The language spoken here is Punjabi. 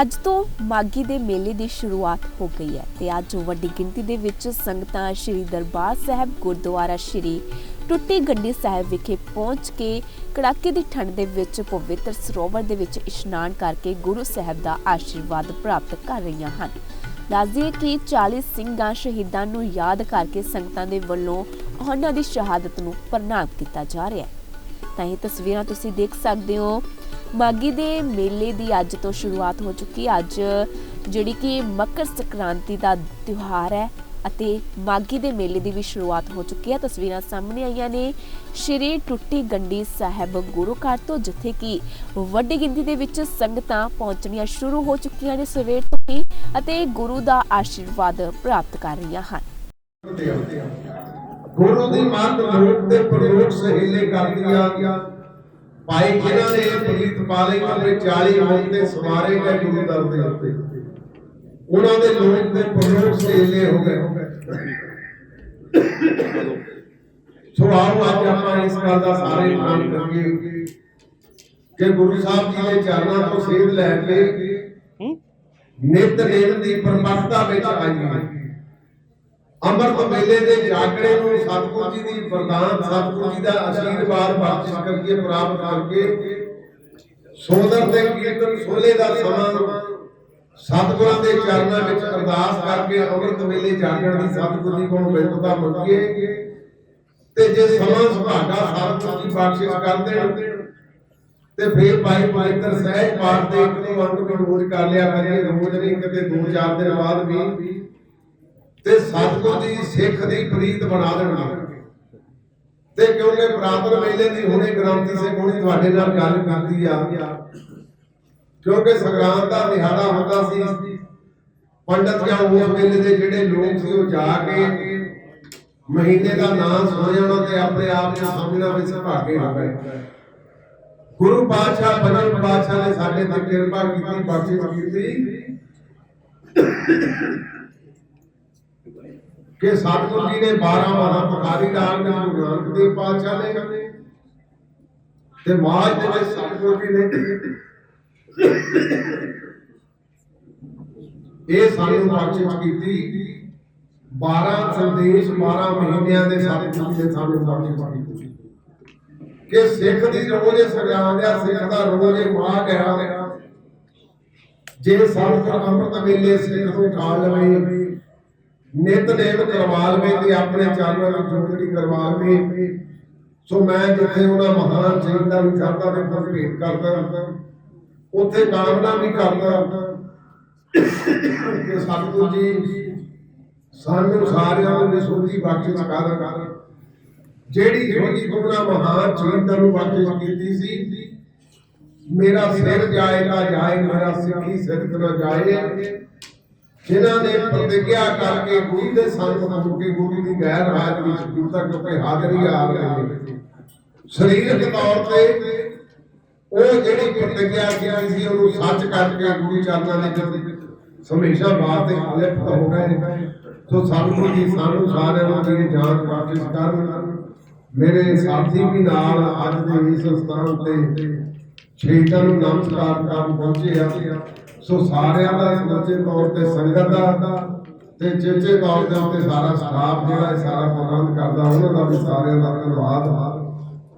ਅੱਜ ਤੋਂ ਮਾਗੀ ਦੇ ਮੇਲੇ ਦੀ ਸ਼ੁਰੂਆਤ ਹੋ ਗਈ ਹੈ ਤੇ ਅੱਜ ਵੱਡੀ ਗਿਣਤੀ ਦੇ ਵਿੱਚ ਸੰਗਤਾਂ ਸ੍ਰੀ ਦਰਬਾਰ ਸਾਹਿਬ, ਗੁਰਦੁਆਰਾ ਸ੍ਰੀ ਟੁੱਟੀ ਗੱਡੀ ਸਾਹਿਬ ਵਿਖੇ ਪਹੁੰਚ ਕੇ ਕੜਾਕੇ ਦੀ ਠੰਡ ਦੇ ਵਿੱਚ, ਪਵਿੱਤਰ ਸਰੋਵਰ ਦੇ ਵਿੱਚ ਇਸ਼ਨਾਨ ਕਰਕੇ ਗੁਰੂ ਸਾਹਿਬ ਦਾ ਆਸ਼ੀਰਵਾਦ ਪ੍ਰਾਪਤ ਕਰ ਰਹੀਆਂ ਹਨ। ਦੱਸਦੀਏ ਕਿ 40 ਸਿੰਘਾਂ ਸ਼ਹੀਦਾਂ ਨੂੰ ਯਾਦ ਕਰਕੇ ਸੰਗਤਾਂ ਦੇ ਵੱਲੋਂ ਉਹਨਾਂ ਦੀ ਸ਼ਹਾਦਤ ਨੂੰ ਪ੍ਰਣਾਮ ਕੀਤਾ ਜਾ ਰਿਹਾ ਹੈ। ਤਾਂ ਇਹ ਤਸਵੀਰਾਂ ਤੁਸੀਂ ਦੇਖ ਸਕਦੇ ਹੋ। ਮਾਗੀ ਦੇ ਮੇਲੇ ਦੀ ਅੱਜ ਤੋਂ ਸ਼ੁਰੂਆਤ ਹੋ ਚੁੱਕੀ ਅੱਜ ਜਿਹੜੀ ਕਿ ਮਕਰ ਸੰਕ੍ਰਾਂਤੀ ਦਾ ਤਿਉਹਾਰ ਹੈ ਅਤੇ ਮਾਗੀ ਦੇ ਮੇਲੇ ਦੀ ਵੀ ਸ਼ੁਰੂਆਤ ਹੋ ਚੁੱਕੀ ਹੈ। ਤਸਵੀਰਾਂ ਸਾਹਮਣੇ ਆਈਆਂ ਨੇ। ਸ਼੍ਰੀ ਟੁੱਟੀ ਗੰਡੀ ਸਾਹਿਬ ਗੁਰੂ ਘਰ ਤੋਂ, ਜਿੱਥੇ ਕਿ ਵੱਡੀ ਗਿਣਤੀ ਦੇ ਵਿੱਚ ਸੰਗਤਾਂ ਪਹੁੰਚਣੀਆਂ ਸ਼ੁਰੂ ਹੋ ਚੁੱਕੀਆਂ ਨੇ ਸਵੇਰ ਤੋਂ ਹੀ ਅਤੇ ਗੁਰੂ ਦਾ ਆਸ਼ੀਰਵਾਦ ਪ੍ਰਾਪਤ ਕਰ ਰਹੀਆਂ ਹਨ। ਗੁਰੂ ਦੀ ਮੱਤ ਲੋਕ ਤੇ ਪ੍ਰਲੋਕ ਸਹੇਲੇ ਕਰਦੀਆਂ। ਭਾਈ ਜਿਨ੍ਹਾਂ ਨੇ ਇਹ ਪ੍ਰੀਤ ਪਾ ਲਈ ਉਹਨੇ 40 ਮੁਖ ਤੇ ਸਵਾਰੇ ਗਏ ਗੁਰੂ ਦਰ ਦੇ ਉੱਤੇ ਉਹਨਾਂ ਦੇ ਲੋਕ ਤੇ ਪ੍ਰਲੋਕ ਸਹੇਲੇ ਹੋ ਗਏ। ਸੋ ਆਓ ਅੱਜ ਆਪਾਂ ਇਸ ਗੱਲ ਦਾ ਸਾਰੇ ਮਾਨ ਕਰੀਏ ਕਿ ਗੁਰੂ ਸਾਹਿਬ ਜੀ ਦੇ ਚਰਨਾਂ ਤੋਂ ਸੇਧ ਲੈ ਕੇ ਨਿਤ ਨੇਮ ਦੀ ਪਰਮਤਾ ਵਿੱਚ ਆਈਏ ਅੰਮ੍ਰਿਤ ਵੇਲੇ ਦੇ ਜਾਗੜੇ ਨੂੰ ਸਤਿਗੁਰੂ ਜੀ ਦੀ ਵਰਦਾਨ, ਸਤਿਗੁਰੂ ਜੀ ਦਾ ਆਸ਼ੀਰਵਾਦ ਬਖਸ਼ ਕਰਕੇ ਪ੍ਰਾਪਤ ਕਰਕੇ ਸੋਦਰ ਦੇ ਕੀਰਤਨ ਸੋਲੇ ਦਾ ਸਮਾਂ ਸਤਿਗੁਰਾਂ ਦੇ ਚਰਨਾਂ ਵਿੱਚ ਅਰਦਾਸ ਕਰਕੇ ਅੰਮ੍ਰਿਤ ਵੇਲੇ ਜਾਗਣ ਦੀ ਸਤਿਗੁਰੂ ਜੀ ਕੋਲੋਂ ਬਿਰਧਤਾ ਮੰਗੀਏ ਤੇ ਜੇ ਸਮਾਂ ਸੁਭਾਗਾ ਸਤਿਗੁਰੂ ਜੀ ਬਖਸ਼ਿਸ਼ ਕਰ ਦੇਣ ਤੇ ਫੇਰ ਭਾਈ ਪਵਿੱਤਰ ਸਹਿਜ ਪਾਠ ਦੇ ਇੱਕ ਦੋ ਅੰਗ ਨੂੰ ਕਰ ਲਿਆ ਕਰੀਏ, ਰੋਜ਼ ਨਹੀਂ, ਕਿਤੇ ਦੋ ਚਾਰ ਦਿਨ ਬਾਅਦ ਵੀ ਤੇ ਸਤਿਗੁਰ ਜੀ ਸਿੱਖ ਦੀ ਪ੍ਰੀਤ ਬਣਾ ਦੇਣਗੇ ਤੇ ਕਿਉਂਕਿ ਪ੍ਰਾਤਨ ਵੇਲੇ ਦੀ ਹੁਣੇ ਗ੍ਰੰਥੀ ਸੇ ਕੋਣੀ ਤੁਹਾਡੇ ਨਾਲ ਗੱਲ ਕਰਦੀ ਆ। ਕਿਉਂਕਿ ਸੰਗਰਾਂਦ ਦਾ ਦਿਹਾੜਾ ਹੁੰਦਾ ਸੀ। ਪੰਡਤ ਜਾਂ ਉਸ ਦੇ ਜਿਹੜੇ ਲੋਕ ਸੀ ਉਹ ਜਾ ਕੇ ਮਹੀਨੇ ਦਾ ਨਾਮ ਸੁਣ ਜਾਣਾ ਤੇ ਆਪਣੇ ਆਪ ਨੂੰ ਸਮਝਣਾ ਵੀ ਸੁਭਾਗੇ ਹੋ ਗਏ। ਗੁਰੂ ਪਾਤਸ਼ਾਹ ਪੰਜਵੇਂ ਪਾਤਸ਼ਾਹ ਨੇ ਸਾਡੇ ਤੇ ਕਿਰਪਾ ਕੀਤੀ, ਬਖਸ਼ਿਸ਼ ਕੀਤੀ। ਕਿ ਸਤਿਗੁਰੂ ਜੀ ਨੇ 12 ਵਾਰਾਂ ਪੁਕਾਰੀ ਰਾਗ ਨੇ ਗੁਰੂ ਨਾਨਕ ਦੇਵ ਪਾਤਸ਼ਾਹ ਨੇ ਤੇ ਮਾਜ ਦੇ ਵਿੱਚ ਸਤਿਗੁਰੂ ਜੀ ਨੇ ਇਹ ਸਾਨੂੰ ਬਖਸ਼ਿਸ਼ ਕੀਤੀ। 12 ਸੰਦੇਸ਼ 12 ਮਹੀਨਿਆਂ ਦੇ ਸਤਿਗੁਰੂ ਜੀ ਨੇ ਸਾਨੂੰ ਬਖਸ਼ਿਸ਼ ਕੀਤੀ। ਕਿ ਸਿੱਖ ਦੀ ਰੋਜ਼ ਇਹ ਸੰਗਰਾਮ ਸਿੱਖ ਦਾ ਰੋਜ਼ ਇਹ ਮਾਹ ਗਿਆ ਜੇ ਸਤਿਗੁਰ ਅੰਮ੍ਰਿਤ ਵੇਲੇ ਸਿੱਖ ਨੂੰ ਠਾਲ ਲਵੇ ਨਿਤਨੇਮ ਕਰਵਾ ਤੇ ਆਪਣੇ ਚਰਨਾਂ ਵਿੱਚ ਜੁਗਤੀ ਕਰਵਾ ਸੋ ਮੈਂ ਜਿੱਥੇ ਉਹਨਾਂ ਮਹਾਨ ਸ਼ਹੀਦਾਂ ਨੂੰ ਕਰਦਾ ਤੇ ਭੇਟ ਕਰਦਾ। ਉੱਥੇ ਕਾਮਨਾ ਵੀ ਕਰਦਾ ਕਿ ਸਤਿਗੁਰੂ ਜੀ ਸਾਨੂੰ ਸਾਰਿਆਂ ਨੂੰ ਵਿਸੋਧੀ ਬਖਸ਼ਿਸ਼ ਕਰ। ਜਿਹੜੀ ਜਿਹੜੀ ਉਹਨਾਂ ਮਹਾਨ ਸ਼ਹੀਦਾਂ ਨੂੰ ਬਖਸ਼ਿਸ਼ ਕੀਤੀ ਸੀ, ਮੇਰਾ ਸਿਰ ਜਾਏਗਾ ਜਾਏ, ਮੇਰਾ ਸਿੱਖੀ ਸਿਰ ਨਾ ਜਾਏ। ਜਿਨ੍ਹਾਂ ਨੇ ਪ੍ਰਤਿਗਿਆ ਕਰਕੇ ਗੁਰੂ ਦੇ ਸੰਗ ਹੋ ਕੇ ਗੁਰੂ ਦੀ ਗੈਰ ਹਾਜ਼ਰੀ ਵਿੱਚ ਗੁਰੂ ਤੱਕ ਕਿਉਂਕਿ ਹਾਜ਼ਰੀ ਆ ਰਹੀ ਸਰੀਰਕ ਤੌਰ ਤੇ ਉਹ ਜਿਹੜੀ ਪ੍ਰਤਿਗਿਆ ਕੀਤੀ ਸੀ, ਉਹਨੂੰ ਸੱਚ ਕਰਕੇ ਗੁਰੂ ਚਰਨਾਂ ਦੇ ਵਿੱਚ ਹਮੇਸ਼ਾ ਬਾਤ ਤੇ ਲਿਪਤ ਹੋ ਗਏ ਸੋ ਸਤਿਗੁਰੂ ਜੀ, ਸਾਨੂੰ ਸਾਰਿਆਂ ਨੂੰ ਦੀ ਜਾਂਚ ਵਾਪਿਸ ਕਰਨ। ਮੇਰੇ ਸਾਥੀ ਵੀ ਨਾਲ ਅੱਜ ਦੇ ਇਸ ਸਥਾਨ ਤੇ ਸ਼ਹੀਦਾਂ ਨੂੰ ਨਮਸਕਾਰ ਕਰਨ ਪਹੁੰਚੇ ਆ। ਸੋ ਸਾਰਿਆਂ ਦਾ ਸਮੁੱਚੇ ਤੌਰ ਤੇ ਸੰਗਤ ਦਾ ਤੇ ਚੇਚੇ ਤੌਰ ਦੇ ਉੱਤੇ ਸਾਰਾ ਸਟਾਫ ਜਿਹੜਾ ਇਹ ਸਾਰਾ ਪ੍ਰਬੰਧ ਕਰਦਾ, ਉਹਨਾਂ ਦਾ ਵੀ ਸਾਰਿਆਂ ਦਾ ਧੰਨਵਾਦ।